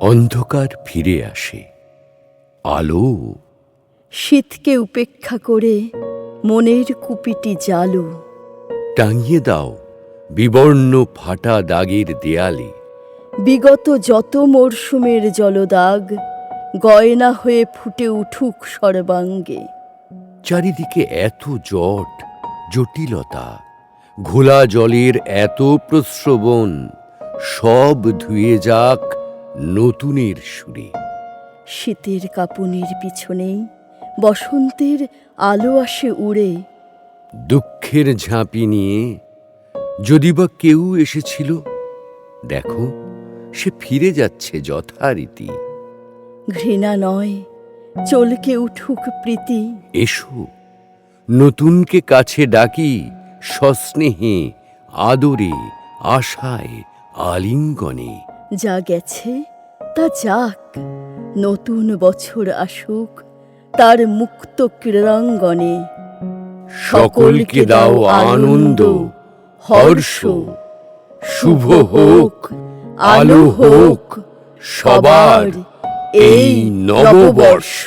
অন্ধকার ফিরে আসে। আলো। শীতকে উপেক্ষা করে মনের কুপিটি জালু। টাঙিয়ে দাও বিবর্ণ ফাটা দাগের দেয়ালে। বিগত যত মরশুমের জলদাগ গয়না হয়ে ফুটে উঠুক সর্বাঙ্গে। চারিদিকে এত জট জটিলতা ঘোলা জলের এত প্রস্রবণ সব ধুয়ে যাক নতুনের সুরে। শীতের কাপুনির পিছনেই বসন্তের আলো আসে উড়ে। দুঃখের ঝাঁপি নিয়ে যদি বা কেউ এসেছিল দেখো সে ফিরে যাচ্ছে যথারীতি। ঘৃণা নয় চলকে উঠুক প্রীতি। এসো নতুনকে কাছে ডাকি সস্নেহে আদরে আশায় আলিঙ্গনে। যা গেছে তা যাক, নতুন বছর আসুক, তার মুক্ত ক্রীড়াঙ্গনে। সকলকে দাও আনন্দ, হর্ষ। শুভ হোক, আলো হোক, সবার এই নববর্ষ।